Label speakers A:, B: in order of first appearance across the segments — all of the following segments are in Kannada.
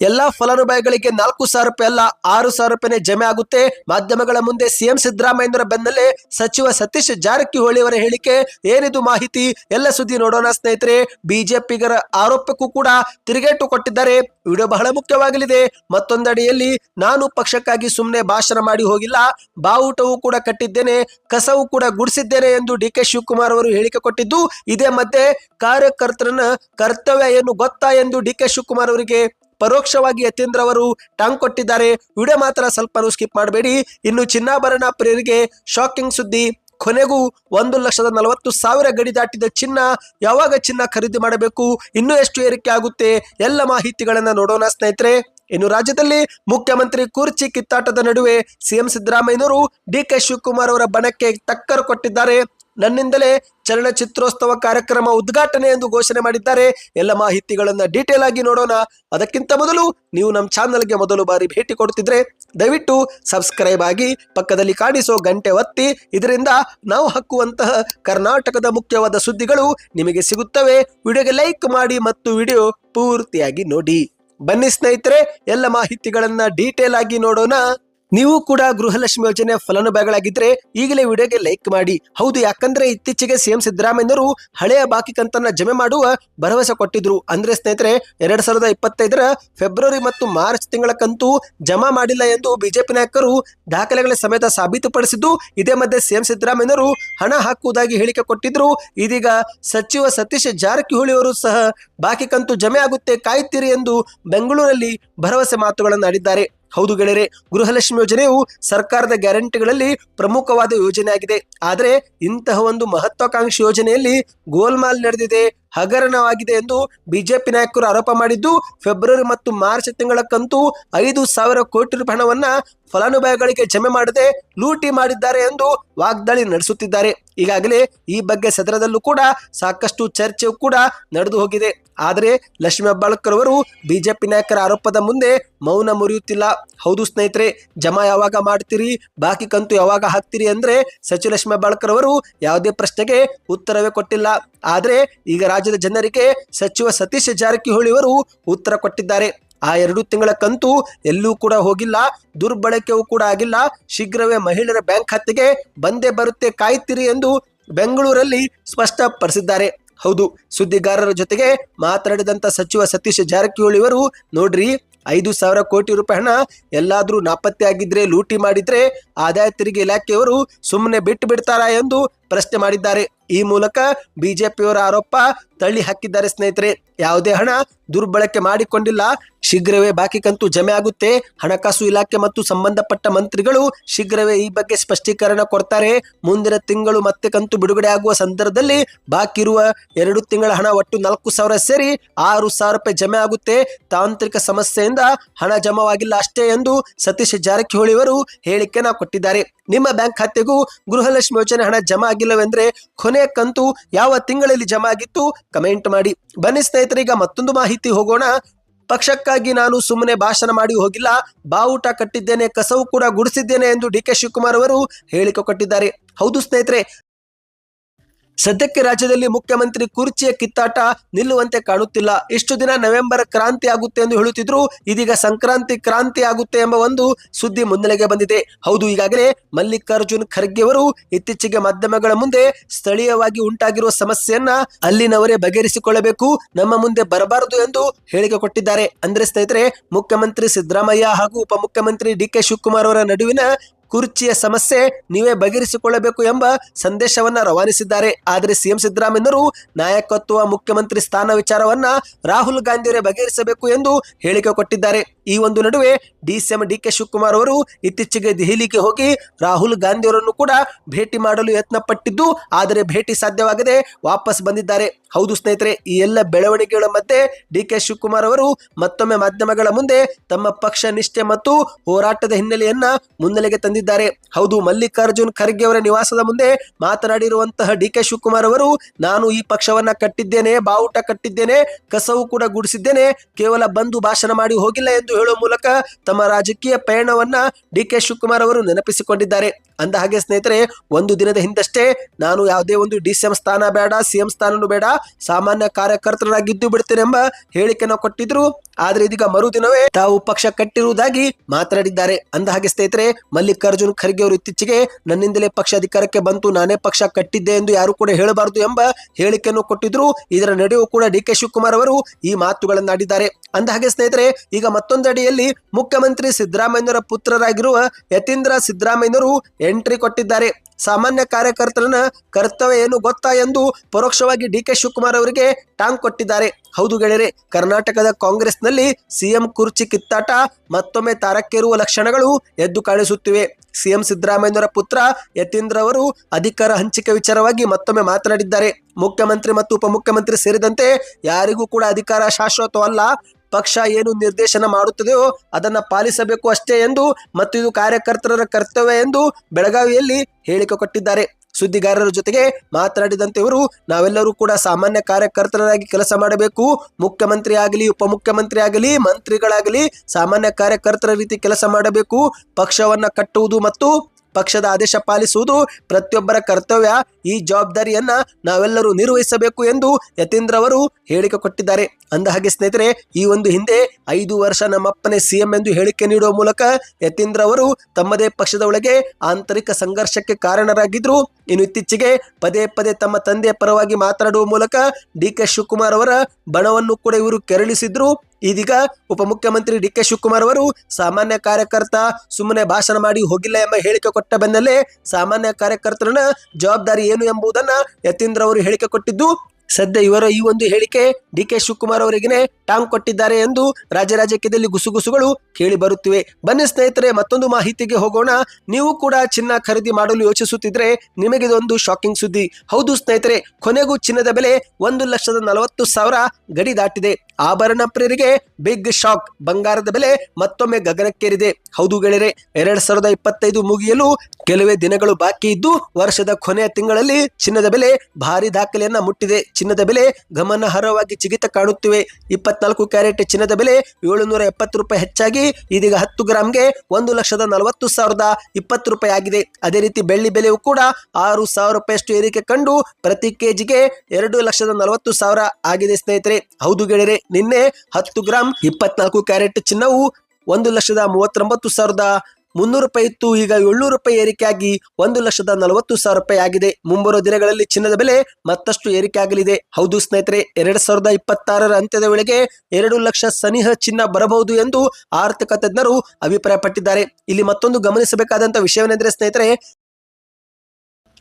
A: ಎಲ್ಲಾ ಫಲಾನುಭವಿಗಳಿಗೆ ನಾಲ್ಕು ಸಾವಿರ ರೂಪಾಯಿ ಅಲ್ಲ, ಆರು ಸಾವಿರ ರೂಪಾಯಿನೇ ಜಮೆ ಆಗುತ್ತೆ. ಮಾಧ್ಯಮಗಳ ಮುಂದೆ ಸಿಎಂ ಸಿದ್ದರಾಮಯ್ಯನವರ ಬೆನ್ನಲ್ಲೇ ಸಚಿವ ಸತೀಶ್ ಜಾರಕಿಹೊಳಿ ಅವರ ಹೇಳಿಕೆ ಏನಿದು ಮಾಹಿತಿ? ಎಲ್ಲ ಸುದ್ದಿ ನೋಡೋಣ ಸ್ನೇಹಿತರೆ. ಬಿಜೆಪಿಗರ ಆರೋಪಕ್ಕೂ ಕೂಡ ತಿರುಗೇಟು ಕೊಟ್ಟಿದ್ದಾರೆ. ವಿಡಿಯೋ ಬಹಳ ಮುಖ್ಯವಾಗಲಿದೆ. ಮತ್ತೊಂದಡಿಯಲ್ಲಿ ನಾನು ಪಕ್ಷಕ್ಕಾಗಿ ಸುಮ್ಮನೆ ಭಾಷಣ ಮಾಡಿ ಹೋಗಿಲ್ಲ. ಬಾವುಟವೂ ಕೂಡ ಕಟ್ಟಿದ್ದೇನೆ. ಕಸವು ಕೂಡ ಗುಡಿಸಿದ್ದೇನೆ ಎಂದು ಡಿ ಕೆ ಶಿವಕುಮಾರ್ ಅವರು ಹೇಳಿಕೆ ಕೊಟ್ಟಿದ್ದು. ಇದೇ ಮಧ್ಯೆ ಕಾರ್ಯಕರ್ತರನ್ನ ಕರ್ತವ್ಯ ಏನು ಗೊತ್ತಾ ಎಂದು ಡಿ ಕೆ ಶಿವಕುಮಾರ್ ಅವರಿಗೆ? ಪರೋಕ್ಷವಾಗಿ ಯತೀಂದ್ರ ಅವರು ಟಾಂಗ್ ಕೊಟ್ಟಿದ್ದಾರೆ. ವಿಡಿಯೋ ಮಾತ್ರ ಸ್ವಲ್ಪ ಸ್ಕಿಪ್ ಮಾಡಬೇಡಿ. ಇನ್ನು ಚಿನ್ನಾಭರಣ ಪ್ರಿಯರಿಗೆ ಶಾಕಿಂಗ್ ಸುದ್ದಿ. ಕೊನೆಗೂ ಒಂದು ಲಕ್ಷದ ನಲವತ್ತು ಸಾವಿರ ಗಡಿ ದಾಟಿದ ಚಿನ್ನ ಯಾವಾಗ ಚಿನ್ನ ಖರೀದಿ ಮಾಡಬೇಕು? ಇನ್ನೂ ಎಷ್ಟು ಏರಿಕೆ ಆಗುತ್ತೆ? ಎಲ್ಲ ಮಾಹಿತಿಗಳನ್ನು ನೋಡೋಣ ಸ್ನೇಹಿತರೆ. ಇನ್ನು ರಾಜ್ಯದಲ್ಲಿ ಮುಖ್ಯಮಂತ್ರಿ ಕುರ್ಚಿ ಕಿತ್ತಾಟದ ನಡುವೆ ಸಿಎಂ ಸಿದ್ದರಾಮಯ್ಯನವರು ಡಿ ಕೆ ಶಿವಕುಮಾರ್ ಅವರ ಬಣಕ್ಕೆ ತಕ್ಕರು ಕೊಟ್ಟಿದ್ದಾರೆ. ನನ್ನಿಂದಲೇ ಚಲನಚಿತ್ರೋತ್ಸವ ಕಾರ್ಯಕ್ರಮ ಉದ್ಘಾಟನೆ ಎಂದು ಘೋಷಣೆ ಮಾಡಿದ್ದಾರೆ. ಎಲ್ಲ ಮಾಹಿತಿಗಳನ್ನು ಡೀಟೇಲ್ ಆಗಿ ನೋಡೋಣ. ಅದಕ್ಕಿಂತ ಮೊದಲು ನೀವು ನಮ್ಮ ಚಾನಲ್ಗೆ ಮೊದಲು ಬಾರಿ ಭೇಟಿ ಕೊಡ್ತಿದ್ರೆ ದಯವಿಟ್ಟು ಸಬ್ಸ್ಕ್ರೈಬ್ ಆಗಿ ಪಕ್ಕದಲ್ಲಿ ಕಾಣಿಸೋ ಗಂಟೆ ಒತ್ತಿ. ಇದರಿಂದ ನಾವು ಹಾಕುವಂತಹ ಕರ್ನಾಟಕದ ಮುಖ್ಯವಾದ ಸುದ್ದಿಗಳು ನಿಮಗೆ ಸಿಗುತ್ತವೆ. ವಿಡಿಯೋಗೆ ಲೈಕ್ ಮಾಡಿ ಮತ್ತು ವಿಡಿಯೋ ಪೂರ್ತಿಯಾಗಿ ನೋಡಿ. ಬನ್ನಿ ಸ್ನೇಹಿತರೆ, ಎಲ್ಲ ಮಾಹಿತಿಗಳನ್ನು ಡೀಟೇಲ್ ಆಗಿ ನೋಡೋಣ. ನೀವು ಕೂಡ ಗೃಹಲಕ್ಷ್ಮಿ ಯೋಜನೆ ಫಲಾನುಭವಿಗಳಾಗಿದ್ರೆ ಈಗಲೇ ವಿಡಿಯೋಗೆ ಲೈಕ್ ಮಾಡಿ. ಹೌದು, ಯಾಕಂದ್ರೆ ಇತ್ತೀಚೆಗೆ ಸಿಎಂ ಸಿದ್ದರಾಮಯ್ಯನವರು ಹಳೆಯ ಬಾಕಿ ಕಂತನ್ನ ಜಮೆ ಮಾಡುವ ಭರವಸೆ ಕೊಟ್ಟಿದ್ರು. ಅಂದ್ರೆ ಸ್ನೇಹಿತರೆ, ಎರಡ್ ಸಾವಿರದ ಇಪ್ಪತ್ತೈದರ ಫೆಬ್ರವರಿ ಮತ್ತು ಮಾರ್ಚ್ ತಿಂಗಳ ಕಂತು ಜಮಾ ಮಾಡಿಲ್ಲ ಎಂದು ಬಿಜೆಪಿ ನಾಯಕರು ದಾಖಲೆಗಳ ಸಮೇತ ಸಾಬೀತುಪಡಿಸಿದ್ದು, ಇದೇ ಮಧ್ಯೆ ಸಿಎಂ ಸಿದ್ದರಾಮಯ್ಯನವರು ಹಣ ಹಾಕುವುದಾಗಿ ಹೇಳಿಕೆ ಕೊಟ್ಟಿದ್ರು. ಇದೀಗ ಸಚಿವ ಸತೀಶ್ ಜಾರಕಿಹೊಳಿ ಅವರು ಸಹ ಬಾಕಿ ಕಂತು ಜಮೆ ಆಗುತ್ತೆ ಕಾಯುತ್ತೀರಿ ಎಂದು ಬೆಂಗಳೂರಲ್ಲಿ ಭರವಸೆ ಮಾತುಗಳನ್ನು ಆಡಿದ್ದಾರೆ. ಹೌದು ಗೆಳೆಯರೆ, ಗೃಹಲಕ್ಷ್ಮಿ ಯೋಜನೆಯು ಸರ್ಕಾರದ ಗ್ಯಾರಂಟಿಗಳಲ್ಲಿ ಪ್ರಮುಖವಾದ ಯೋಜನೆಯಾಗಿದೆ. ಆದರೆ ಇಂತಹ ಒಂದು ಮಹತ್ವಾಕಾಂಕ್ಷಿ ಯೋಜನೆಯಲ್ಲಿ ಗೋಲ್ಮಾಲ್ ನಡೆದಿದೆ ಹಗರಣವಾಗಿದೆ ಎಂದು ಬಿಜೆಪಿ ನಾಯಕರು ಆರೋಪ ಮಾಡಿದ್ದು, ಫೆಬ್ರವರಿ ಮತ್ತು ಮಾರ್ಚ್ ತಿಂಗಳ ಕಂತು ಐದು ಸಾವಿರ ಕೋಟಿ ರೂಪಾಯಿ ಹಣವನ್ನ ಫಲಾನುಭವಿಗಳಿಗೆ ಜಮೆ ಮಾಡದೆ ಲೂಟಿ ಮಾಡಿದ್ದಾರೆ ಎಂದು ವಾಗ್ದಾಳಿ ನಡೆಸುತ್ತಿದ್ದಾರೆ. ಈಗಾಗಲೇ ಈ ಬಗ್ಗೆ ಸದನದಲ್ಲೂ ಕೂಡ ಸಾಕಷ್ಟು ಚರ್ಚೆಯೂ ಕೂಡ ನಡೆದು ಹೋಗಿದೆ. ಆದರೆ ಲಕ್ಷ್ಮೀ ಹೆಬ್ಬಾಳ್ಕರ್ ಅವರು ಬಿಜೆಪಿ ನಾಯಕರ ಆರೋಪದ ಮುಂದೆ ಮೌನ ಮುರಿಯುತ್ತಿಲ್ಲ. ಹೌದು ಸ್ನೇಹಿತರೆ, ಜಮಾ ಯಾವಾಗ ಮಾಡ್ತೀರಿ, ಬಾಕಿ ಕಂತು ಯಾವಾಗ ಹಾಕ್ತೀರಿ ಅಂದ್ರೆ ಸಚಿವ ಲಕ್ಷ್ಮೀ ಹೆಬ್ಬಾಳ್ಕರ್ ಅವರು ಯಾವುದೇ ಪ್ರಶ್ನೆಗೆ ಉತ್ತರವೇ ಕೊಟ್ಟಿಲ್ಲ. ಆದರೆ ಈಗ ರಾಜ್ಯದ ಜನರಿಗೆ ಸಚಿವ ಸತೀಶ್ ಜಾರಕಿಹೊಳಿ ಅವರು ಉತ್ತರ ಕೊಟ್ಟಿದ್ದಾರೆ. ಆ ಎರಡು ತಿಂಗಳ ಕಂತು ಎಲ್ಲೂ ಕೂಡ ಹೋಗಿಲ್ಲ, ದುರ್ಬಳಕೆಯೂ ಕೂಡ ಆಗಿಲ್ಲ. ಶೀಘ್ರವೇ ಮಹಿಳೆಯರ ಬ್ಯಾಂಕ್ ಖಾತೆಗೆ ಬಂದೇ ಬರುತ್ತೆ ಕಾಯ್ತಿರಿ ಎಂದು ಬೆಂಗಳೂರಲ್ಲಿ ಸ್ಪಷ್ಟಪಡಿಸಿದ್ದಾರೆ. ಹೌದು, ಸುದ್ದಿಗಾರರ ಜೊತೆಗೆ ಮಾತನಾಡಿದಂತ ಸಚಿವ ಸತೀಶ್ ಜಾರಕಿಹೊಳಿ ಅವರು ನೋಡ್ರಿ, ಐದು ಸಾವಿರ ಕೋಟಿ ರೂಪಾಯಿ ಹಣ ಎಲ್ಲಾದರೂ ನಾಪತ್ತೆ ಆಗಿದ್ರೆ, ಲೂಟಿ ಮಾಡಿದ್ರೆ ಆದಾಯ ತೆರಿಗೆ ಇಲಾಖೆಯವರು ಸುಮ್ಮನೆ ಬಿಟ್ಟು ಬಿಡ್ತಾರಾ ಎಂದು ಪ್ರಶ್ನೆ ಮಾಡಿದ್ದಾರೆ. ಈ ಮೂಲಕ ಬಿಜೆಪಿಯವರ ಆರೋಪ ತಳ್ಳಿ ಹಾಕಿದ್ದಾರೆ ಸ್ನೇಹಿತರೆ. ಯಾವುದೇ ಹಣ ದುರ್ಬಳಕೆ ಮಾಡಿಕೊಂಡಿಲ್ಲ. ಶೀಘ್ರವೇ ಬಾಕಿ ಕಂತು ಜಮೆ ಆಗುತ್ತೆ. ಹಣಕಾಸು ಇಲಾಖೆ ಮತ್ತು ಸಂಬಂಧಪಟ್ಟ ಮಂತ್ರಿಗಳು ಶೀಘ್ರವೇ ಈ ಬಗ್ಗೆ ಸ್ಪಷ್ಟೀಕರಣ ಕೊಡ್ತಾರೆ. ಮುಂದಿನ ತಿಂಗಳು ಮತ್ತೆ ಕಂತು ಬಿಡುಗಡೆ ಆಗುವ ಸಂದರ್ಭದಲ್ಲಿ ಬಾಕಿ ಇರುವ ಎರಡು ತಿಂಗಳ ಹಣ ಒಟ್ಟು ನಾಲ್ಕು ಸಾವಿರ ಸೇರಿ ಆರು ಸಾವಿರ ರೂಪಾಯಿ ಜಮೆ ಆಗುತ್ತೆ. ತಾಂತ್ರಿಕ ಸಮಸ್ಯೆಯಿಂದ ಹಣ ಜಮವಾಗಿಲ್ಲ ಅಷ್ಟೇ ಎಂದು ಸತೀಶ್ ಜಾರಕಿಹೊಳಿ ಅವರು ಹೇಳಿಕೆನ ಕೊಟ್ಟಿದ್ದಾರೆ. ನಿಮ್ಮ ಬ್ಯಾಂಕ್ ಖಾತೆಗೂ ಗೃಹಲಕ್ಷ್ಮಿ ಯೋಜನೆ ಹಣ ಜಮಾ ಆಗಿಲ್ಲವೆಂದ್ರೆ ಕೊನೆ ಕಂತು ಯಾವ ತಿಂಗಳಲ್ಲಿ ಜಮಾ ಆಗಿತ್ತು ಕಮೆಂಟ್ ಮಾಡಿ. ಬನ್ನಿ ಸ್ನೇಹಿತರೀಗ ಮತ್ತೊಂದು ಮಾಹಿತಿ ಹೋಗೋಣ. ಪಕ್ಷಕ್ಕಾಗಿ ನಾನು ಸುಮ್ಮನೆ ಭಾಷಣ ಮಾಡಿ ಹೋಗಿಲ್ಲ. ಬಾವುಟ ಕಟ್ಟಿದ್ದೇನೆ, ಕಸವು ಕೂಡ ಗುಡಿಸಿದ್ದೇನೆ ಎಂದು ಡಿ ಕೆ ಶಿವಕುಮಾರ್ ಅವರು ಹೇಳಿಕೆ ಕೊಟ್ಟಿದ್ದಾರೆ. ಹೌದು ಸ್ನೇಹಿತರೆ ಸದ್ಯಕ್ಕೆ ರಾಜ್ಯದಲ್ಲಿ ಮುಖ್ಯಮಂತ್ರಿ ಕುರ್ಚಿಯ ಕಿತ್ತಾಟ ನಿಲ್ಲುವಂತೆ ಕಾಣುತ್ತಿಲ್ಲ. ಇಷ್ಟು ದಿನ ನವೆಂಬರ್ ಕ್ರಾಂತಿ ಆಗುತ್ತೆ ಎಂದು ಹೇಳುತ್ತಿದ್ರು ಇದೀಗ ಸಂಕ್ರಾಂತಿ ಕ್ರಾಂತಿ ಆಗುತ್ತೆ ಎಂಬ ಒಂದು ಸುದ್ದಿ ಮುನ್ನೆಲೆಗೆ ಬಂದಿದೆ. ಹೌದು, ಈಗಾಗಲೇ ಮಲ್ಲಿಕಾರ್ಜುನ್ ಖರ್ಗೆ ಅವರು ಇತ್ತೀಚೆಗೆ ಮಾಧ್ಯಮಗಳ ಮುಂದೆ ಸ್ಥಳೀಯವಾಗಿ ಉಂಟಾಗಿರುವ ಸಮಸ್ಯೆಯನ್ನ ಅಲ್ಲಿನವರೇ ಬಗೆಹರಿಸಿಕೊಳ್ಳಬೇಕು, ನಮ್ಮ ಮುಂದೆ ಬರಬಾರದು ಎಂದು ಹೇಳಿಕೆ ಕೊಟ್ಟಿದ್ದಾರೆ. ಅಂದ್ರೆ ಸ್ನೇಹಿತರೆ, ಮುಖ್ಯಮಂತ್ರಿ ಸಿದ್ದರಾಮಯ್ಯ ಹಾಗೂ ಉಪಮುಖ್ಯಮಂತ್ರಿ ಡಿ ಕೆ ಶಿವಕುಮಾರ್ ಅವರ ನಡುವಿನ ಕುರ್ಚಿಯ ಸಮಸ್ಯೆ ನೀವೇ ಬಗೆಹರಿಸಿಕೊಳ್ಳಬೇಕು ಎಂಬ ಸಂದೇಶವನ್ನ ರವಾನಿಸಿದ್ದಾರೆ. ಆದರೆ ಸಿಎಂ ಸಿದ್ದರಾಮಯ್ಯರು ನಾಯಕತ್ವ ಮುಖ್ಯಮಂತ್ರಿ ಸ್ಥಾನ ವಿಚಾರವನ್ನ ರಾಹುಲ್ ಗಾಂಧಿಯವರೇ ಬಗೆಹರಿಸಬೇಕು ಎಂದು ಹೇಳಿಕೆ ಕೊಟ್ಟಿದ್ದಾರೆ. ಈ ಒಂದು ನಡುವೆ ಡಿಸಿಎಂ ಡಿ ಕೆ ಶಿವಕುಮಾರ್ ಅವರು ಇತ್ತೀಚೆಗೆ ದೆಹಲಿಗೆ ಹೋಗಿ ರಾಹುಲ್ ಗಾಂಧಿ ಅವರನ್ನು ಕೂಡ ಭೇಟಿ ಮಾಡಲು ಯತ್ನ ಪಟ್ಟಿದ್ದು ಆದರೆ ಭೇಟಿ ಸಾಧ್ಯವಾಗದೆ ವಾಪಸ್ ಬಂದಿದ್ದಾರೆ. ಹೌದು ಸ್ನೇಹಿತರೆ, ಈ ಎಲ್ಲ ಬೆಳವಣಿಗೆಗಳ ಮಧ್ಯೆ ಡಿ ಕೆ ಶಿವಕುಮಾರ್ ಅವರು ಮತ್ತೊಮ್ಮೆ ಮಾಧ್ಯಮಗಳ ಮುಂದೆ ತಮ್ಮ ಪಕ್ಷ ನಿಷ್ಠೆ ಮತ್ತು ಹೋರಾಟದ ಹಿನ್ನೆಲೆಯನ್ನ ಮುನ್ನೆಲೆಗೆ ತಂದಿದ್ದಾರೆ. ಹೌದು, ಮಲ್ಲಿಕಾರ್ಜುನ್ ಖರ್ಗೆ ಅವರ ನಿವಾಸದ ಮುಂದೆ ಮಾತನಾಡಿರುವಂತಹ ಡಿ ಕೆ ಶಿವಕುಮಾರ್ ಅವರು, ನಾನು ಈ ಪಕ್ಷವನ್ನ ಕಟ್ಟಿದ್ದೇನೆ, ಬಾವುಟ ಕಟ್ಟಿದ್ದೇನೆ, ಕಸವು ಕೂಡ ಗುಡಿಸಿದ್ದೇನೆ, ಕೇವಲ ಬಂದು ಭಾಷಣ ಮಾಡಿ ಹೋಗಿಲ್ಲ ಎಂದು ಹೇಳುವ ಮೂಲಕ ತಮ್ಮ ರಾಜಕೀಯ ಪಯಣವನ್ನ ಡಿ ಕೆ ಶಿವಕುಮಾರ್ ಅವರು ನೆನಪಿಸಿಕೊಂಡಿದ್ದಾರೆ. ಅಂದ ಹಾಗೆ ಸ್ನೇಹಿತರೆ, ಒಂದು ದಿನದ ಹಿಂದಷ್ಟೇ ನಾನು ಯಾವುದೇ ಒಂದು ಡಿ ಸಿ ಸ್ಥಾನ ಬೇಡ, ಸಿ ಎಂ ಸ್ಥಾನನೂ ಬೇಡ, ಸಾಮಾನ್ಯ ಕಾರ್ಯಕರ್ತರಾಗಿದ್ದು ಬಿಡ್ತೇನೆ ಎಂಬ ಹೇಳಿಕೆಯನ್ನು ಕೊಟ್ಟಿದ್ರು. ಆದ್ರೆ ಇದೀಗ ಮರುದಿನವೇ ತಾವು ಪಕ್ಷ ಕಟ್ಟಿರುವುದಾಗಿ ಮಾತನಾಡಿದ್ದಾರೆ. ಅಂದ ಹಾಗೆ ಸ್ನೇಹಿತರೆ, ಮಲ್ಲಿಕಾರ್ಜುನ್ ಖರ್ಗೆ ಅವರು ಇತ್ತೀಚೆಗೆ ನನ್ನಿಂದಲೇ ಪಕ್ಷ ಅಧಿಕಾರಕ್ಕೆ ಬಂತು, ನಾನೇ ಪಕ್ಷ ಕಟ್ಟಿದ್ದೆ ಎಂದು ಯಾರು ಕೂಡ ಹೇಳಬಾರದು ಎಂಬ ಹೇಳಿಕೆಯನ್ನು ಕೊಟ್ಟಿದ್ರು. ಇದರ ನಡುವೆ ಕೂಡ ಡಿ ಕೆ ಶಿವಕುಮಾರ್ ಅವರು ಈ ಮಾತುಗಳನ್ನಾಡಿದ್ದಾರೆ. ಅಂದ ಹಾಗೆ ಸ್ನೇಹಿತರೆ, ಈಗ ಮತ್ತೊಂದಡಿಯಲ್ಲಿ ಮುಖ್ಯಮಂತ್ರಿ ಸಿದ್ದರಾಮಯ್ಯರ ಪುತ್ರರಾಗಿರುವ ಯತೀಂದ್ರ ಸಿದ್ದರಾಮಯ್ಯನವರು ಎಂಟ್ರಿ ಕೊಟ್ಟಿದ್ದಾರೆ. ಸಾಮಾನ್ಯ ಕಾರ್ಯಕರ್ತರನ್ನ ಕರ್ತವ್ಯ ಏನು ಗೊತ್ತಾ ಎಂದು ಪರೋಕ್ಷವಾಗಿ ಡಿ ಕೆ ಶಿವಕುಮಾರ್ ಅವರಿಗೆ ಟಾಂಗ್ ಕೊಟ್ಟಿದ್ದಾರೆ. ಹೌದು ಗೆಳೆಯರೆ, ಕರ್ನಾಟಕದ ಕಾಂಗ್ರೆಸ್ನಲ್ಲಿ ಸಿಎಂ ಕುರ್ಚಿ ಕಿತ್ತಾಟ, ಮತ್ತೊಮ್ಮೆ ತಾರಕ್ಕೇರುವ ಲಕ್ಷಣಗಳು ಎದ್ದು ಕಾಣಿಸುತ್ತಿವೆ. ಸಿಎಂ ಸಿದ್ದರಾಮಯ್ಯನವರ ಪುತ್ರ ಯತೀಂದ್ರ ಅವರು ಅಧಿಕಾರ ಹಂಚಿಕೆ ವಿಚಾರವಾಗಿ ಮತ್ತೊಮ್ಮೆ ಮಾತನಾಡಿದ್ದಾರೆ. ಮುಖ್ಯಮಂತ್ರಿ ಮತ್ತು ಉಪಮುಖ್ಯಮಂತ್ರಿ ಸೇರಿದಂತೆ ಯಾರಿಗೂ ಕೂಡ ಅಧಿಕಾರ ಶಾಶ್ವತವಲ್ಲ. ಪಕ್ಷ ಏನು ನಿರ್ದೇಶನ ಮಾಡುತ್ತದೆಯೋ ಅದನ್ನ ಪಾಲಿಸಬೇಕು ಅಷ್ಟೇ ಎಂದು ಮತ್ತು ಇದು ಕಾರ್ಯಕರ್ತರ ಕರ್ತವ್ಯ ಎಂದು ಬೆಳಗಾವಿಯಲ್ಲಿ ಹೇಳಿಕೆ ಕೊಟ್ಟಿದ್ದಾರೆ. ಸುದ್ದಿಗಾರರ ಜೊತೆಗೆ ಮಾತನಾಡಿದಂತೆ ಇವರು, ನಾವೆಲ್ಲರೂ ಕೂಡ ಸಾಮಾನ್ಯ ಕಾರ್ಯಕರ್ತರಾಗಿ ಕೆಲಸ ಮಾಡಬೇಕು. ಮುಖ್ಯಮಂತ್ರಿ ಆಗಲಿ, ಉಪಮುಖ್ಯಮಂತ್ರಿ ಆಗಲಿ, ಮಂತ್ರಿಗಳಾಗಲಿ ಸಾಮಾನ್ಯ ಕಾರ್ಯಕರ್ತರ ರೀತಿ ಕೆಲಸ ಮಾಡಬೇಕು. ಪಕ್ಷವನ್ನ ಕಟ್ಟುವುದು ಮತ್ತು ಪಕ್ಷದ ಆದೇಶ ಪಾಲಿಸುವುದು ಪ್ರತಿಯೊಬ್ಬರ ಕರ್ತವ್ಯ. ಈ ಜವಾಬ್ದಾರಿಯನ್ನ ನಾವೆಲ್ಲರೂ ನಿರ್ವಹಿಸಬೇಕು ಎಂದು ಯತೀಂದ್ರ ಅವರು ಹೇಳಿಕೆ ಕೊಟ್ಟಿದ್ದಾರೆ. ಅಂದ ಹಾಗೆ ಸ್ನೇಹಿತರೆ, ಈ ಒಂದು ಹಿಂದೆ ಐದು ವರ್ಷ ನಮ್ಮಪ್ಪನೇ ಸಿಎಂ ಎಂದು ಹೇಳಿಕೆ ನೀಡುವ ಮೂಲಕ ಯತೀಂದ್ರ ಅವರು ತಮ್ಮದೇ ಪಕ್ಷದ ಒಳಗೆ ಆಂತರಿಕ ಸಂಘರ್ಷಕ್ಕೆ ಕಾರಣರಾಗಿದ್ರು. ಇನ್ನು ಇತ್ತೀಚೆಗೆ ಪದೇ ಪದೇ ತಮ್ಮ ತಂದೆಯ ಪರವಾಗಿ ಮಾತನಾಡುವ ಮೂಲಕ ಡಿ ಕೆ ಶಿವಕುಮಾರ್ ಅವರ ಬಣವನ್ನು ಕೂಡ ಇವರು ಕೆರಳಿಸಿದ್ರು. ಇದೀಗ ಉಪಮುಖ್ಯಮಂತ್ರಿ ಡಿ ಕೆ ಶಿವಕುಮಾರ್ ಅವರು ಸಾಮಾನ್ಯ ಕಾರ್ಯಕರ್ತ ಸುಮ್ಮನೆ ಭಾಷಣ ಮಾಡಿ ಹೋಗಿಲ್ಲ ಎಂಬ ಹೇಳಿಕೆ ಕೊಟ್ಟ ಬೆನ್ನಲ್ಲೇ ಸಾಮಾನ್ಯ ಕಾರ್ಯಕರ್ತರನ್ನ ಜವಾಬ್ದಾರಿ ಏನು ಎಂಬುದನ್ನ ಯತೀಂದ್ರ ಅವರು ಹೇಳಿಕೆ ಕೊಟ್ಟಿದ್ದು, ಸದ್ಯ ಇವರ ಈ ಒಂದು ಹೇಳಿಕೆ ಡಿ ಕೆ ಶಿವಕುಮಾರ್ ಅವರಿಗೆ ಟಾಂಗ್ ಕೊಟ್ಟಿದ್ದಾರೆ ಎಂದು ರಾಜ್ಯ ರಾಜಕೀಯದಲ್ಲಿ ಗುಸುಗುಸುಗಳು ಕೇಳಿ ಬರುತ್ತಿವೆ. ಬನ್ನಿ ಸ್ನೇಹಿತರೆ, ಮತ್ತೊಂದು ಮಾಹಿತಿಗೆ ಹೋಗೋಣ. ನೀವು ಕೂಡ ಚಿನ್ನ ಖರೀದಿ ಮಾಡಲು ಯೋಚಿಸುತ್ತಿದ್ರೆ ನಿಮಗೆ ಇದೊಂದು ಶಾಕಿಂಗ್ ಸುದ್ದಿ. ಹೌದು ಸ್ನೇಹಿತರೆ, ಕೊನೆಗೂ ಚಿನ್ನದ ಬೆಲೆ ಒಂದು ಲಕ್ಷದ ನಲವತ್ತು ಸಾವಿರ ಗಡಿ ದಾಟಿದೆ. ಆಭರಣ ಪ್ರಿಯರಿಗೆ ಬಿಗ್ ಶಾಕ್ ಬಂಗಾರದ ಬೆಲೆ ಮತ್ತೊಮ್ಮೆ ಗಗನಕ್ಕೇರಿದೆ. ಹೌದು ಗೆಳೆಯರೆ, ಎರಡ್ ಸಾವಿರದ ಇಪ್ಪತ್ತೈದು ಮುಗಿಯಲು ಕೆಲವೇ ದಿನಗಳು ಬಾಕಿ ಇದ್ದು, ವರ್ಷದ ಕೊನೆಯ ತಿಂಗಳಲ್ಲಿ ಚಿನ್ನದ ಬೆಲೆ ಭಾರಿ ದಾಖಲೆಯನ್ನ ಮುಟ್ಟಿದೆ. ಚಿನ್ನದ ಬೆಲೆ ಗಮನಾರ್ಹವಾಗಿ ಜಿಗಿತ ಕಾಣುತ್ತಿವೆ. ಇಪ್ಪತ್ನಾಲ್ಕು ಕ್ಯಾರೆಟ್ ಚಿನ್ನದ ಬೆಲೆ ಏಳುನೂರ ಎಪ್ಪತ್ತು ರೂಪಾಯಿ ಹೆಚ್ಚಾಗಿ, ಇದೀಗ ಹತ್ತು ಗ್ರಾಮ್ಗೆ ಒಂದು ಲಕ್ಷದ ನಲವತ್ತು ಸಾವಿರದ ಇಪ್ಪತ್ತು ರೂಪಾಯಿ ಆಗಿದೆ. ಅದೇ ರೀತಿ ಬೆಳ್ಳಿ ಬೆಲೆಯೂ ಕೂಡ ಆರು ಸಾವಿರ ರೂಪಾಯಿಯಷ್ಟು ಏರಿಕೆ ಕಂಡು ಪ್ರತಿ ಕೆಜಿಗೆ ಎರಡು ಲಕ್ಷದ ನಲವತ್ತು ಸಾವಿರ ಆಗಿದೆ ಸ್ನೇಹಿತರೆ. ಹೌದು ಗೆಳೆಯರೆ ನಿನ್ನೆ ಹತ್ತು ಗ್ರಾಂ ಇಪ್ಪತ್ನಾಲ್ಕು ಕ್ಯಾರೆಟ್ ಚಿನ್ನವು ಒಂದು ಲಕ್ಷದ ಮೂವತ್ತೊಂಬತ್ತು ಸಾವಿರದ ಮುನ್ನೂರು ರೂಪಾಯಿ ಇತ್ತು. ಈಗ ಏಳ್ನೂರು ರೂಪಾಯಿ ಏರಿಕೆಯಾಗಿ ಒಂದು ಲಕ್ಷದ ನಲವತ್ತು ಸಾವಿರ ರೂಪಾಯಿ ಆಗಿದೆ. ಮುಂಬರುವ ದಿನಗಳಲ್ಲಿ ಚಿನ್ನದ ಬೆಲೆ ಮತ್ತಷ್ಟು ಏರಿಕೆ ಆಗಲಿದೆ ಹೌದು ಸ್ನೇಹಿತರೆ, ಎರಡ್ ಸಾವಿರದ ಇಪ್ಪತ್ತಾರರ ಅಂತ್ಯದ ವೇಳೆಗೆ ಎರಡು ಲಕ್ಷ ಸನಿಹ ಚಿನ್ನ ಬರಬಹುದು ಎಂದು ಆರ್ಥಿಕ ತಜ್ಞರು ಅಭಿಪ್ರಾಯಪಟ್ಟಿದ್ದಾರೆ. ಇಲ್ಲಿ ಮತ್ತೊಂದು ಗಮನಿಸಬೇಕಾದಂತಹ ವಿಷಯವೇನೆಂದರೆ ಸ್ನೇಹಿತರೆ,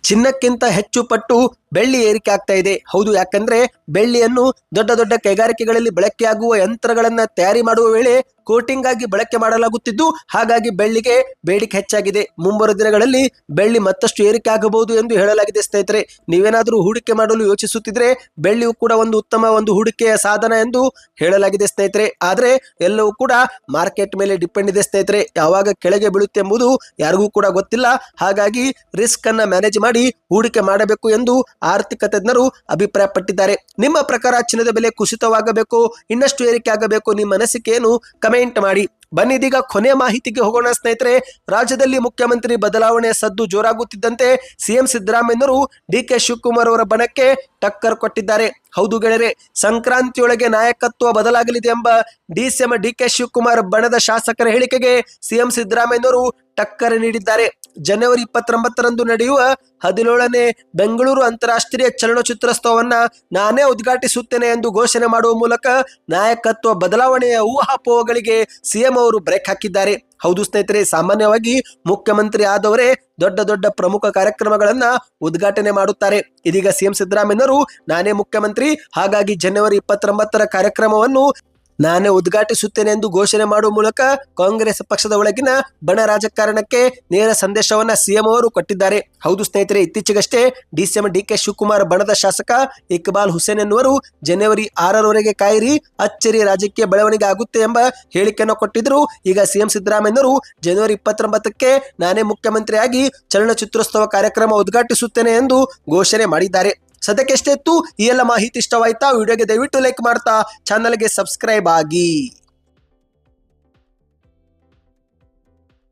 A: ಚಿನ್ನಕ್ಕಿಂತ ಹೆಚ್ಚು ಪಟ್ಟು ಬೆಳ್ಳಿ ಏರಿಕೆ ಆಗ್ತಾ ಇದೆ. ಹೌದು, ಯಾಕಂದ್ರೆ ಬೆಳ್ಳಿಯನ್ನು ದೊಡ್ಡ ದೊಡ್ಡ ಕೈಗಾರಿಕೆಗಳಲ್ಲಿ ಬಳಕೆಯಾಗುವ ಯಂತ್ರಗಳನ್ನ ತಯಾರಿ ಮಾಡುವ ವೇಳೆ ಕೋಟಿಂಗ್ ಆಗಿ ಬಳಕೆ ಮಾಡಲಾಗುತ್ತಿದ್ದು, ಹಾಗಾಗಿ ಬೆಳ್ಳಿಗೆ ಬೇಡಿಕೆ ಹೆಚ್ಚಾಗಿದೆ. ಮುಂಬರುವ ದಿನಗಳಲ್ಲಿ ಬೆಳ್ಳಿ ಮತ್ತಷ್ಟು ಏರಿಕೆ ಆಗಬಹುದು ಎಂದು ಹೇಳಲಾಗಿದೆ ಸ್ನೇಹಿತರೆ. ನೀವೇನಾದರೂ ಹೂಡಿಕೆ ಮಾಡಲು ಯೋಚಿಸುತ್ತಿದ್ರೆ ಬೆಳ್ಳಿಯು ಕೂಡ ಒಂದು ಉತ್ತಮ ಒಂದು ಹೂಡಿಕೆಯ ಸಾಧನ ಎಂದು ಹೇಳಲಾಗಿದೆ ಸ್ನೇಹಿತರೆ. ಆದರೆ ಎಲ್ಲವೂ ಕೂಡ ಮಾರ್ಕೆಟ್ ಮೇಲೆ ಡಿಪೆಂಡ್ ಇದೆ ಸ್ನೇಹಿತರೆ. ಯಾವಾಗ ಕೆಳಗೆ ಬೀಳುತ್ತೆ ಎಂಬುದು ಯಾರಿಗೂ ಕೂಡ ಗೊತ್ತಿಲ್ಲ. ಹಾಗಾಗಿ ರಿಸ್ಕ್ ಅನ್ನ ಮ್ಯಾನೇಜ್ ಮಾಡಿ ಹೂಡಿಕೆ ಮಾಡಬೇಕು ಎಂದು ಆರ್ಥಿಕ ತಜ್ಞರು ಅಭಿಪ್ರಾಯಪಟ್ಟಿದ್ದಾರೆ. ನಿಮ್ಮ ಪ್ರಕಾರ ಚಿನ್ನದ ಬೆಲೆ ಕುಸಿತವಾಗಬೇಕು, ಇನ್ನಷ್ಟು ಏರಿಕೆ ಆಗಬೇಕು, ನಿಮ್ಮ ಅನಿಸಿಕೆಯನ್ನು ಕಮೆಂಟ್ ಮಾಡಿ. ಬನ್ನಿ, ಇದೀಗ ಕೊನೆಯ ಮಾಹಿತಿಗೆ ಹೋಗೋಣ ಸ್ನೇಹಿತರೆ. ರಾಜ್ಯದಲ್ಲಿ ಮುಖ್ಯಮಂತ್ರಿ ಬದಲಾವಣೆ ಸದ್ದು ಜೋರಾಗುತ್ತಿದ್ದಂತೆ ಸಿಎಂ ಸಿದ್ದರಾಮಯ್ಯನವರು ಡಿ ಕೆ ಶಿವಕುಮಾರ್ ಅವರ ಬಣಕ್ಕೆ ಟಕ್ಕರ್ ಕೊಟ್ಟಿದ್ದಾರೆ. ಹೌದು ಗೆಳೆಯರೆ, ಸಂಕ್ರಾಂತಿಯೊಳಗೆ ನಾಯಕತ್ವ ಬದಲಾಗಲಿದೆ ಎಂಬ ಡಿಸಿಎಂ ಡಿ ಕೆ ಶಿವಕುಮಾರ್ ಬಣದ ಶಾಸಕರ ಹೇಳಿಕೆಗೆ ಸಿಎಂ ಸಿದ್ದರಾಮಯ್ಯನವರು ಟಕ್ಕರ್ ನೀಡಿದ್ದಾರೆ. ಜನವರಿ ಇಪ್ಪತ್ತೊಂಬತ್ತರಂದು ನಡೆಯುವ ಹದಿನೇಳನೇ ಬೆಂಗಳೂರು ಅಂತಾರಾಷ್ಟ್ರೀಯ ಚಲನಚಿತ್ರೋತ್ಸವವನ್ನ ನಾನೇ ಉದ್ಘಾಟಿಸುತ್ತೇನೆ ಎಂದು ಘೋಷಣೆ ಮಾಡುವ ಮೂಲಕ ನಾಯಕತ್ವ ಬದಲಾವಣೆಯ ಊಹಾಪೋಹಗಳಿಗೆ ಸಿಎಂ ಅವರು ಬ್ರೇಕ್ ಹಾಕಿದ್ದಾರೆ. ಹೌದು ಸ್ನೇಹಿತರೆ, ಸಾಮಾನ್ಯವಾಗಿ ಮುಖ್ಯಮಂತ್ರಿ ಆದವರೇ ದೊಡ್ಡ ದೊಡ್ಡ ಪ್ರಮುಖ ಕಾರ್ಯಕ್ರಮಗಳನ್ನ ಉದ್ಘಾಟನೆ ಮಾಡುತ್ತಾರೆ. ಇದೀಗ ಸಿಎಂ ಸಿದ್ದರಾಮಯ್ಯನವರು ನಾನೇ ಮುಖ್ಯಮಂತ್ರಿ, ಹಾಗಾಗಿ ಜನವರಿ ಇಪ್ಪತ್ತೊಂಬತ್ತರ ಕಾರ್ಯಕ್ರಮವನ್ನು ನಾನೇ ಉದ್ಘಾಟಿಸುತ್ತೇನೆ ಎಂದು ಘೋಷಣೆ ಮಾಡುವ ಮೂಲಕ ಕಾಂಗ್ರೆಸ್ ಪಕ್ಷದ ಒಳಗಿನ ಬಣ ರಾಜಕಾರಣಕ್ಕೆ ನೇರ ಸಂದೇಶವನ್ನ ಸಿಎಂ ಅವರು ಕೊಟ್ಟಿದ್ದಾರೆ. ಹೌದು ಸ್ನೇಹಿತರೆ, ಇತ್ತೀಚೆಗಷ್ಟೇ ಡಿಸಿಎಂ ಡಿ ಕೆ ಶಿವಕುಮಾರ್ ಬಣದ ಶಾಸಕ ಇಕ್ಬಾಲ್ ಹುಸೇನ್ ಎನ್ನುವರು ಜನವರಿ ಆರರವರೆಗೆ ಕಾಯಿರಿ ಅಚ್ಚರಿ ರಾಜಕೀಯ ಬೆಳವಣಿಗೆ ಆಗುತ್ತೆ ಎಂಬ ಹೇಳಿಕೆಯನ್ನು ಕೊಟ್ಟಿದ್ರು ಈಗ ಸಿಎಂ ಸಿದ್ದರಾಮಯ್ಯನವರು ಜನವರಿ ಇಪ್ಪತ್ತೊಂಬತ್ತಕ್ಕೆ ನಾನೇ ಮುಖ್ಯಮಂತ್ರಿಯಾಗಿ ಚಲನಚಿತ್ರೋತ್ಸವ ಕಾರ್ಯಕ್ರಮ ಉದ್ಘಾಟಿಸುತ್ತೇನೆ ಎಂದು ಘೋಷಣೆ ಮಾಡಿದ್ದಾರೆ. ಸದ್ಯಕ್ಕೆ ಎಷ್ಟೇ ಇತ್ತು ಈ ಎಲ್ಲ ಮಾಹಿತಿ ಇಷ್ಟವಾಯ್ತಾ ವಿಡಿಯೋಗೆ ದಯವಿಟ್ಟು ಲೈಕ್ ಮಾಡ್ತಾ ಚಾನಲ್ಗೆ ಸಬ್ಸ್ಕ್ರೈಬ್ ಆಗಿ.